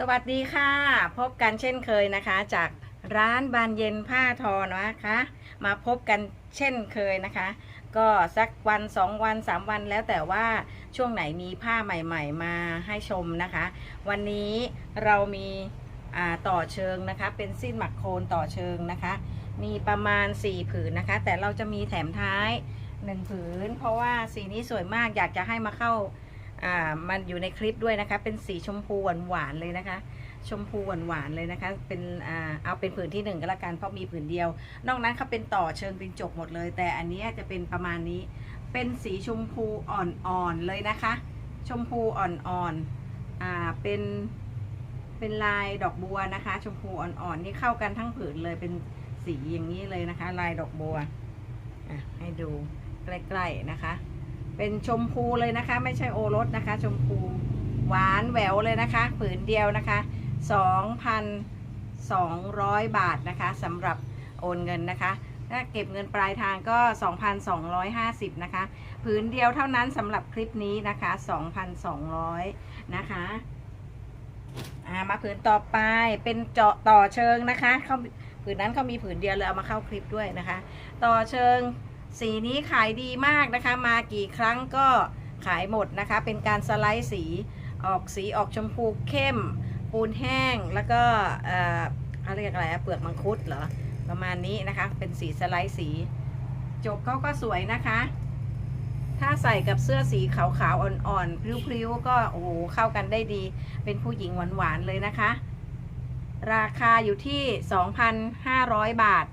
สวัสดีค่ะ พบกันเช่นเคยนะคะ จากร้านบานเย็นผ้าทอนะคะ มาพบกันเช่นเคยนะคะ ก็สักวันสองวันสามวันแล้วแต่ว่าช่วงไหนมีผ้าใหม่ ๆ มาให้ชมนะคะ วันนี้เรามีต่อเชิงนะคะ เป็นสิ้นหมักโคนต่อเชิงนะคะ มีประมาณ 4 ผืนนะคะ แต่เราจะมีแถมท้าย 1 ผืน เพราะว่าสีนี้สวยมากอยากจะให้มาเข้า อ่ามันอยู่ในคลิปด้วยนะคะ เป็นสีชมพูหวานๆเลยนะคะ ชมพูหวานๆเลยนะคะ เป็นอ่าเอาเป็นผืนที่หนึ่งก็แล้วกันเพราะมีผืนเดียว นอกนั้นเขาเป็นต่อเชิงเป็นจกหมดเลย แต่อันนี้จะเป็นประมาณนี้ เป็นสีชมพูอ่อนๆเลยนะคะ ชมพูอ่อนๆอ่าเป็นเป็นลายดอกบัวนะคะ ชมพูอ่อนๆนี่เข้ากันทั้งผืนเลยเป็นสีอย่างนี้เลยนะคะ ลายดอกบัวอะให้ดูใกล้ๆนะคะ เป็นชมพูเลยนะคะ ไม่ใช่โอรสนะคะ ชมพูหวานแหววเลยนะคะ ผืนเดียวนะคะ 2,200 บาทนะคะสำหรับโอนเงินนะคะถ้าเก็บเงินปลายทางก็ 2,250 นะคะ ผืนเดียวเท่านั้นสำหรับคลิปนี้นะคะ 2,200 นะคะอ่ามาผืนต่อไปเป็นเจาะต่อเชิงนะคะเขาผืนนั้นเขามีผืนเดียวเลยเอามาเข้าคลิปด้วยนะคะ ต่อเชิง สีนี้ขายดีมากนะคะ มากี่ครั้งก็ขายหมดนะคะ เป็นการสไลด์สีออกสีออกชมพูเข้ม ปูนแห้งแล้วก็เอ่อเขาเรียกอะไรเปลือกมังคุดเหรอประมาณนี้นะคะ เป็นสีสไลด์สี จบเขาก็สวยนะคะ ถ้าใส่กับเสื้อสีขาวๆอ่อนๆพริ้วๆก็โอ้โหเข้ากันได้ดี เป็นผู้หญิงหวานๆเลยนะคะ ราคาอยู่ที่ 2,500 บาท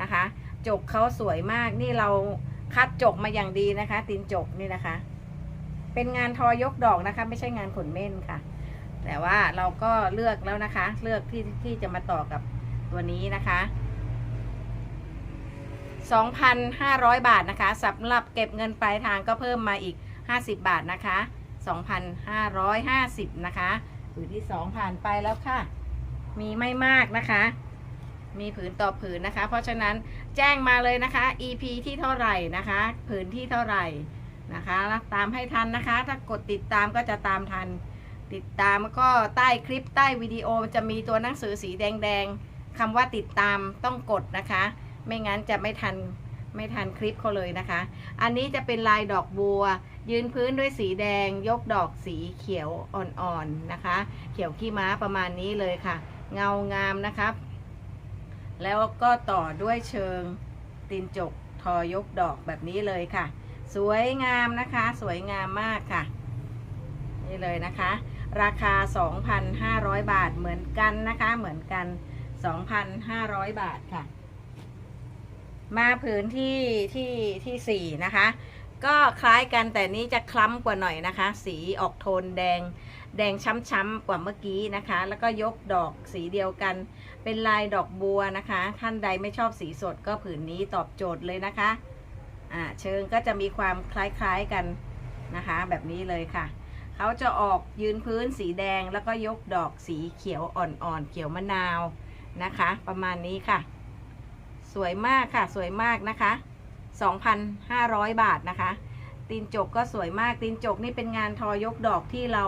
นะคะ จกเขาสวยมากนี่เราคัดจกมาอย่างดีนะคะ ตีนจกนี่นะคะ เป็นงานทอยกดอกนะคะ ไม่ใช่งานขนเม่นค่ะ แต่ว่าเราก็เลือกแล้วนะคะ เลือกที่ที่จะมาต่อกับตัวนี้นะคะ2,500 บาทนะคะสำหรับเก็บเงินปลายทางก็เพิ่มมาอีก 50 บาทนะคะ 2,550 นะคะผืนที่2ผ่านไปแล้วค่ะ มีไม่มากนะคะ มีผืนต่อผืนนะคะ เพราะฉะนั้นแจ้งมาเลยนะคะ EP ที่เท่าไหร่นะคะ ผืนที่เท่าไหร่นะคะ ตามให้ทันนะคะ ถ้ากดติดตามก็จะตามทัน ติดตามก็ใต้คลิปใต้วิดีโอจะมีตัวหนังสือสีแดงๆคำว่าติดตามต้องกดนะคะ ไม่งั้นจะไม่ทันไม่ทันคลิปเขาเลยนะคะ อันนี้จะเป็นลายดอกบัว ยืนพื้นด้วยสีแดง ยกดอกสีเขียวอ่อนๆนะคะ เขียวขี้ม้าประมาณนี้เลยค่ะ เงางามนะครับ แล้วก็ต่อด้วยเชิงตีนจกทอยกดอกแบบนี้เลยค่ะ สวยงามนะคะ สวยงามมากค่ะ นี่เลยนะคะ ราคา 2,500 บาทเหมือนกันนะคะ เหมือนกัน 2,500 บาทค่ะ มาผืนที่ที่ที่สี่นะคะ ก็คล้ายกันแต่นี้จะคล้ำกว่าหน่อยนะคะ สีออกโทนแดง แดงช้ำๆกว่าเมื่อกี้นะคะ แล้วก็ยกดอกสีเดียวกัน เป็นลายดอกบัวนะคะ ท่านใดไม่ชอบสีสดก็ผืนนี้ตอบโจทย์เลยนะคะอ่าเชิงก็จะมีความคล้ายๆกันนะคะ แบบนี้เลยค่ะเขาจะออกยืนพื้นสีแดงแล้วก็ยกดอกสีเขียวอ่อนๆเขียวมะนาวนะคะ ประมาณนี้ค่ะ สวยมากค่ะ สวยมากนะคะ 2,500 บาทนะคะ ตีนจกก็สวยมากตีนจกนี่เป็นงานทอยกดอกที่เรา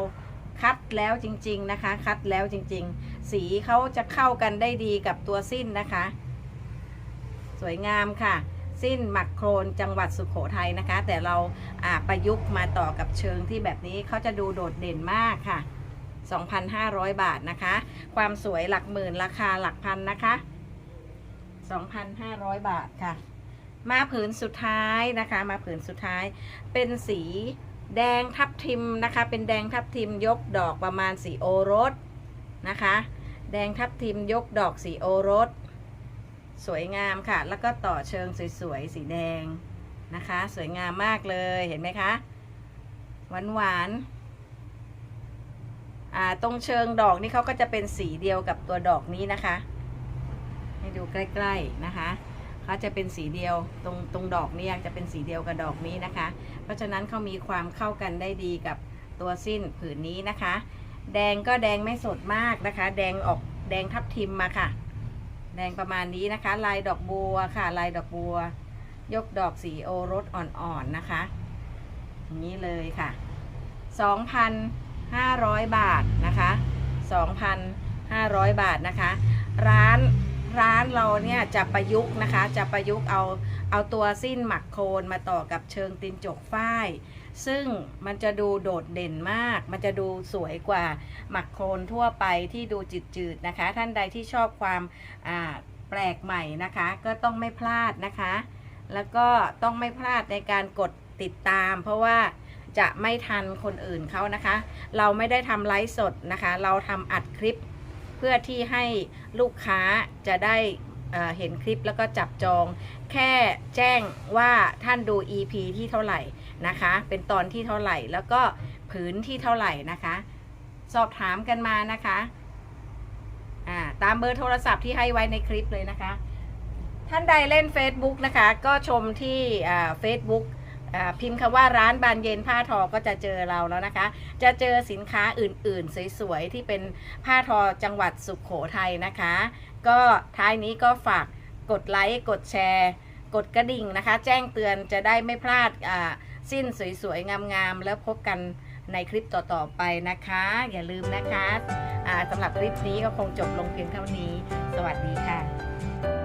คัดแล้วจริง ๆนะคะ คัดแล้วจริง ๆ สีเขาจะเข้ากันได้ดีกับตัวสิ้นนะคะ สวยงามค่ะ สิ้นหมักโครนจังหวัดสุขโขทัยนะคะ แต่เราประยุกต์มาต่อกับเชิงที่แบบนี้เขาจะดูโดดเด่นมากค่ะ 2,500 บาทนะคะ ความสวยหลักหมื่นราคาหลักพันนะคะ 2,500 บาทค่ะ มาผืนสุดท้ายนะคะ มาผืนสุดท้ายเป็นสี แดงทับทิมนะคะ เป็นแดงทับทิมยกดอกประมาณสีโอรสนะคะ แดงทับทิมยกดอกสีโอรส สวยงามค่ะ แล้วก็ต่อเชิงสวยๆสีแดงนะคะ สวยงามมากเลยเห็นไหมคะหวานหวานๆอ่าตรงเชิงดอกนี่เขาก็จะเป็นสีเดียวกับตัวดอกนี้นะคะ ให้ดูใกล้ๆนะคะ เขาจะเป็นสีเดียวตรงตรงดอกนี้จะเป็นสีเดียวกับดอกนี้นะคะ เพราะฉะนั้นเขามีความเข้ากันได้ดีกับตัวสิ้นผืนนี้นะคะ แดงก็แดงไม่สดมากนะคะ แดงออกแดงทับทิมมาค่ะ แดงประมาณนี้นะคะ ลายดอกบัวค่ะ ลายดอกบัว ยกดอกสีโอรสอ่อนๆนะคะอย่างนี้เลยค่ะ 2,500 บาทนะคะ 2,500 บาทนะคะ ร้าน ร้านเราเนี่ยจะประยุกต์นะคะ จะประยุกต์เอาเอาตัวสิ้นหมักโคนมาต่อกับเชิงตินจกฝ้าย ซึ่งมันจะดูโดดเด่นมาก มันจะดูสวยกว่าหมักโคนทั่วไปที่ดูจืดๆนะคะ ท่านใดที่ชอบความแปลกใหม่นะคะ ก็ต้องไม่พลาดนะคะ แล้วก็ต้องไม่พลาดในการกดติดตาม เพราะว่าจะไม่ทันคนอื่นเขานะคะ เราไม่ได้ทำไลฟ์สดนะคะ เราทำอัดคลิป เพื่อที่ให้ลูกค้าจะได้เห็นคลิปแล้วก็จับจอง แค่แจ้งว่าท่านดู EP ที่เท่าไหร่นะคะ เป็นตอนที่เท่าไหร่ แล้วก็ผืนที่เท่าไหร่นะคะ สอบถามกันมานะคะตามเบอร์โทรศัพท์ที่ให้ไว้ในคลิปเลยนะคะ ท่านใดเล่น Facebook นะคะ ก็ชมที่ Facebook พิมพ์คำว่าร้านบานเย็นผ้าทอก็จะเจอเราแล้วนะคะ จะเจอสินค้าอื่นๆ สวยๆ ที่เป็นผ้าทอจังหวัดสุขโขทัยนะคะ ก็ท้ายนี้ก็ฝากกดไลค์กดแชร์ กดกระดิ่งนะคะ แจ้งเตือนจะได้ไม่พลาดสิ้นสวยๆ งามๆ แล้วพบกันในคลิปต่อๆไปนะคะ อย่าลืมนะคะอ่าสำหรับคลิปนี้ก็คงจบลงเพียงเท่านี้ สวัสดีค่ะ